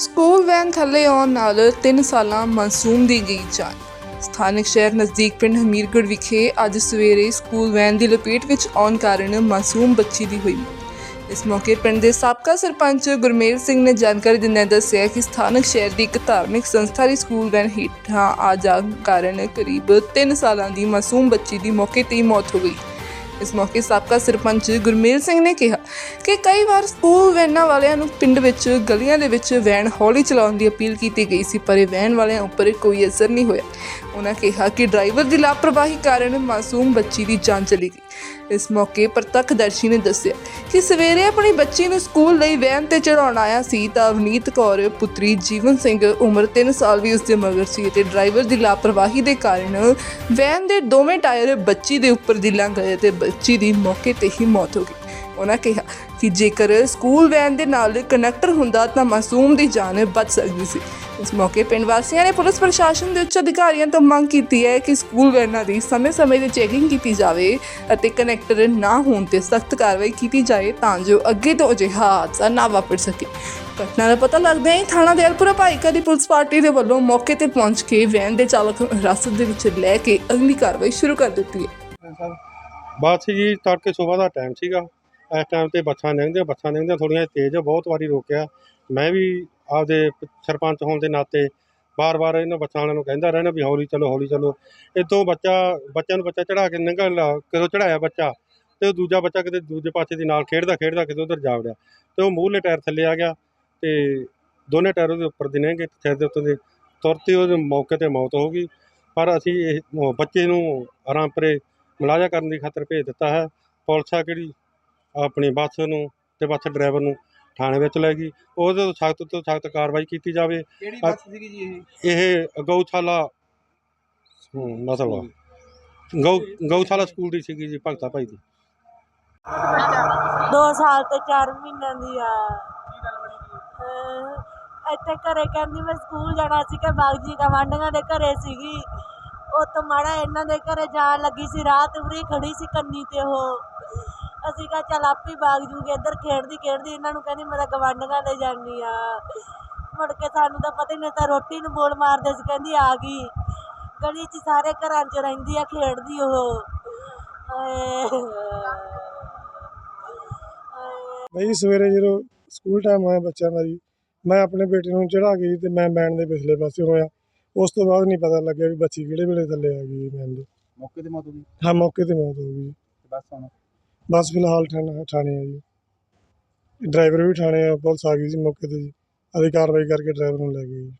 School van ਥੱਲੇ ਆਉਣ ਨਾਲ 3 ਸਾਲਾਂ ਮਾਸੂਮ ਦੀ ਗਈ ਜਾਨ। ਸਥਾਨਕ ਸ਼ਹਿਰ ਨਜ਼ਦੀਕ ਪਿੰਡ ਹਮੀਰਗੜ੍ਹ ਵਿਖੇ ਅੱਜ ਸਵੇਰੇ ਸਕੂਲ ਵੈਨ ਦੀ ਲਪੇਟ ਵਿੱਚ ਆਉਣ ਕਾਰਨ ਮਾਸੂਮ ਬੱਚੀ ਦੀ ਹੋਈ ਮੌਤ। ਇਸ ਮੌਕੇ ਪਿੰਡ ਦੇ ਸਾਬਕਾ ਸਰਪੰਚ ਗੁਰਮੇਲ ਸਿੰਘ ਨੇ ਜਾਣਕਾਰੀ ਦਿੰਦਿਆਂ ਦੱਸਿਆ ਕਿ ਸਥਾਨਕ ਸ਼ਹਿਰ ਦੀ ਇੱਕ ਧਾਰਮਿਕ ਸੰਸਥਾ ਦੀ ਸਕੂਲ ਵੈਨ ਹੇਠਾਂ ਆ ਜਾਣ ਕਾਰਨ ਕਰੀਬ 3 ਸਾਲਾਂ ਦੀ ਮਾਸੂਮ ਬੱਚੀ ਦੀ ਮੌਕੇ ਤੇ ਹੀ ਮੌਤ ਹੋ ਗਈ। ਇਸ ਮੌਕੇ ਸਾਬਕਾ ਸਰਪੰਚ ਗੁਰਮੇਲ ਸਿੰਘ ਨੇ ਕਿਹਾ ਕਿ ਕਈ ਵਾਰ ਸਕੂਲ ਵੈਨਾਂ ਵਾਲਿਆਂ ਨੂੰ ਪਿੰਡ ਵਿੱਚ ਗਲੀਆਂ ਦੇ ਵਿੱਚ ਵੈਨ ਹੌਲੀ ਚਲਾਉਣ ਦੀ ਅਪੀਲ ਕੀਤੀ ਗਈ ਸੀ, ਪਰ ਇਹ ਵੈਨ ਵਾਲਿਆਂ ਉੱਪਰ ਕੋਈ ਅਸਰ ਨਹੀਂ ਹੋਇਆ। ਉਹਨਾਂ ਕਿਹਾ ਕਿ ਡਰਾਈਵਰ ਦੀ ਲਾਪਰਵਾਹੀ ਕਾਰਨ ਮਾਸੂਮ ਬੱਚੀ ਦੀ ਜਾਨ ਚਲੀ ਗਈ। ਇਸ ਮੌਕੇ ਪ੍ਰਤੱਖਦਰਸ਼ੀ ਨੇ ਦੱਸਿਆ ਕਿ ਸਵੇਰੇ ਆਪਣੀ ਬੱਚੀ ਨੂੰ ਸਕੂਲ ਲਈ ਵੈਨ ਤੇ ਚੜਾਉਣ ਆਇਆ ਸੀ ਤਾਂ ਅਵਨੀਤ ਕੌਰ, ਪੁੱਤਰੀ ਜੀਵਨ ਸਿੰਘ ਉਮਰ 3 ਸਾਲ ਵੀ ਉਸ ਦੇ ਮਗਰ ਸੀ ਤੇ ਡਰਾਈਵਰ ਦੀ ਲਾਪਰਵਾਹੀ ਦੇ ਕਾਰਨ ਵੈਨ ਦੇ ਦੋਵੇਂ ਟਾਇਰ ਬੱਚੀ ਦੇ ਉੱਪਰ ਦੀ ਲੰਘ ਗਏ ਤੇ ਬੱਚੀ ਦੀ ਮੌਕੇ ਤੇ ਹੀ ਮੌਤ ਹੋ ਗਈ। ਉਹਨਾਂ ਕਿਹਾ ਕਿ ਜੇਕਰ ਸਕੂਲ ਵੈਨ ਦੇ ਨਾਲ ਕਨੈਕਟਰ ਹੁੰਦਾ ਤਾਂ ਮਾਸੂਮ ਦੀ ਜਾਨ ਬਚ ਸਕਦੀ ਸੀ। ਇਸ ਮੌਕੇ ਪਿੰਡ ਵਾਸੀਆਂ ਨੇ ਪੁਲਿਸ ਪ੍ਰਸ਼ਾਸਨ ਦੇ ਉੱਚ ਅਧਿਕਾਰੀਆਂ ਤੋਂ ਮੰਗ ਕੀਤੀ ਹੈ ਕਿ ਸਕੂਲ ਵੈਨਾਂ ਦੀ ਸਮੇਂ-ਸਮੇਂ ਤੇ ਚੈਕਿੰਗ ਕੀਤੀ ਜਾਵੇ ਅਤੇ ਕਨੈਕਟਰ ਨਾ ਹੋਣ ਤੇ ਸਖਤ ਕਾਰਵਾਈ ਕੀਤੀ ਜਾਏ ਤਾਂ ਜੋ ਅੱਗੇ ਤੋਂ ਅਜਿਹਾ ਹਾਦਸਾ ਨਾ ਵਾਪਰ ਸਕੇ। ਘਟਨਾ ਦਾ ਪਤਾ ਲੱਗਦਾ ਹੀ ਥਾਣਾ ਦੇਲਪੁਰਾ ਭਾਈਕਾ ਦੀ ਪੁਲਿਸ ਪਾਰਟੀ ਦੇ ਵੱਲੋਂ ਮੌਕੇ ਤੇ ਪਹੁੰਚ ਕੇ ਵੈਨ ਦੇ ਚਾਲਕ ਨੂੰ ਹਿਰਾਸਤ ਦੇ ਵਿੱਚ ਲੈ ਕੇ ਅਗਲੀ ਕਾਰਵਾਈ ਸ਼ੁਰੂ ਕਰ ਦਿੱਤੀ ਹੈ। ਬਸ ਜੀ ਤੜਕੇ ਸਵੇਰ ਦਾ ਟਾਈਮ ਸੀਗਾ। ਇਸ ਟਾਈਮ ਤੇ ਬੱਸਾਂ ਲੰਘਦੀਆਂ ਬੱਸਾਂ ਲੰਘਦੀਆਂ ਥੋੜ੍ਹੀਆਂ ਤੇਜ਼ ਆ, ਬਹੁਤ ਵਾਰੀ ਰੋਕਿਆ। ਮੈਂ ਵੀ ਆਪਦੇ ਪ- ਸਰਪੰਚ ਹੋਣ ਦੇ ਨਾਤੇ ਬਾਰ-ਬਾਰ ਇਹਨਾਂ ਬੱਸਾਂ ਵਾਲਿਆਂ ਨੂੰ ਕਹਿੰਦਾ ਰਹਿਣਾ ਵੀ ਹੌਲੀ ਚਲੋ ਹੌਲੀ ਚਲੋ। ਇੱਥੋਂ ਬੱਚਾ ਬੱਚਿਆਂ ਨੂੰ ਬੱਚਾ ਚੜਾ ਕੇ ਲੰਘਣ ਲਾ ਕਦੋਂ ਚੜਾਇਆ ਬੱਚਾ ਤੇ ਉਹ ਦੂਜਾ ਬੱਚਾ ਕਿਤੇ ਦੂਜੇ ਪਾਸੇ ਦੀ ਨਾਲ ਖੇਡਦਾ ਖੇਡਦਾ ਕਿਤੇ ਉਧਰ ਜਾ ਵੜਿਆ। ਤੇ ਉਹ ਮੂਹਰਲੇ ਟਾਇਰ ਥੱਲੇ ਆ ਗਿਆ ਤੇ ਦੋਨੇ ਟਾਇਰ ਉਹਦੇ ਉੱਪਰ ਦੀ ਲੰਘੇ ਸਿਰ ਦੇ ਉੱਤੇ ਦੇ ਤੁਰਤ ਉਹਦੇ ਮੌਕੇ ਤੇ ਮੌਤ ਹੋ ਗਈ। ਪਰ ਅਸੀਂ ਇਹ ਬੱਚੇ ਨੂੰ ਆਰਾਮਪੁਰੇ ਮੁਲਾਜ਼ਾ ਕਰਨ ਦੀ ਖਾਤਰ ਭੇਜ ਦਿੱਤਾ ਹੈ। ਪੁਲਿਸ ਆ ਕਿਹੜੀ ਆਪਣੀ ਬੱਸ ਨੂੰ ਤੇ ਬੱਸ ਡਰਾਈਵਰ ਨੂੰ ਥਾਣੇ ਵਿੱਚ ਲੈ ਗਈ। ਉਹਦੇ ਤੋਂ ਸਖਤ ਤੋਂ ਸਖਤ ਕਾਰਵਾਈ ਕੀਤੀ ਜਾਵੇ। ਕਿਹੜੀ ਬੱਸ ਬੱਸ ਸੀਗੀ ਜੀ ਇਹ? ਇਹ ਗਊਸ਼ਾਲਾ ਹੂੰ ਮਤਲਬ। ਗਊ ਗਊਸ਼ਾਲਾ ਸਕੂਲ ਦੀ ਸੀਗੀ ਜੀ ਭਗਤਾ ਭਾਈ ਦੀ। ਦੋ ਸਾਲ ਤੇ 4 ਮਹੀਨਿਆਂ ਦੀ ਆ। ਇੱਥੇ ਘਰੇ ਕਹਿੰਦੀ ਮੈਂ ਸਕੂਲ ਜਾਣਾ ਸੀ ਕਿ ਬਾਗ ਜੀ ਗਵਾਂਢੀਆਂ ਦੇ ਘਰੇ ਸੀਗੀ। ਉਹ ਤੋਂ ਮਾੜਾ ਇਹਨਾਂ ਦੇ ਘਰੇ ਜਾਣ ਲੱਗੀ ਸੀ ਰਾਤ ਉਰੀ ਖੜੀ ਸੀ ਕੰਨੀ ਤੇ ਉਹ। ਅਸੀਂ ਕਿਹਾ ਚੱਲ ਆਪੇ ਬਾਗ ਜੂਗੇ ਇੱਧਰ ਖੇਡਦੀ ਖੇਡਦੀ ਇਹਨਾਂ ਨੂੰ ਕਹਿੰਦੀ ਮੈਂ ਤਾਂ ਗਵਾਂਢੀਆਂ ਦੇ ਜਾਨੀ ਆ। ਮੁੜ ਕੇ ਸਾਨੂੰ ਤਾਂ ਪਤਾ ਹੀ ਨਹੀਂ ਤਾਂ ਰੋਟੀ ਨੂੰ ਬੋਲ ਮਾਰਦੇ ਸੀ ਕਹਿੰਦੀ ਆ ਗਈ। ਗਲੀ 'ਚ ਸਾਰੇ ਘਰਾਂ 'ਚ ਰਹਿੰਦੀ ਆ ਖੇਡਦੀ ਉਹ। ਹਾਏ। ਬਈ ਸਵੇਰੇ ਜਦੋਂ ਸਕੂਲ ਟਾਈਮ ਹੋਇਆ ਬੱਚਿਆਂ ਦਾ ਜੀ ਮੈਂ ਆਪਣੇ ਬੇਟੇ ਨੂੰ ਚੜਾ ਗਈ ਤੇ ਮੈਂ ਬੈਂਡ ਦੇ ਪਿਛਲੇ ਪਾਸੇ ਹੋਇਆ। ਉਸ ਤੋਂ ਬਾਅਦ ਨਹੀਂ ਪਤਾ ਲੱਗਿਆ ਵੀ ਬੱਚੀ ਕਿਹੜੇ ਵੇਲੇ ਥੱਲੇ ਆ ਗਈ ਬੈਂਡ ਦੇ। ਮੌਕੇ ਤੇ ਮੌਤ ਹੋ ਗਈ? ਹਾਂ ਮੌਕੇ ਤੇ ਮੌਤ ਹੋ ਗਈ ਜੀ। ਤੇ ਬੱਸ ਹੁਣ? ਬਸ ਫਿਲਹਾਲ ਥਾਣਾ ਥਾਣੇ ਆ ਜੀ। ਡਰਾਈਵਰ ਵੀ ਥਾਣੇ ਆ, ਪੁਲਿਸ ਆ ਗਈ ਜੀ ਮੌਕੇ ਤੇ ਜੀ। ਅਸੀਂ ਕਾਰਵਾਈ ਕਰਕੇ ਡਰਾਈਵਰ ਨੂੰ ਲੈ ਗਏ ਜੀ।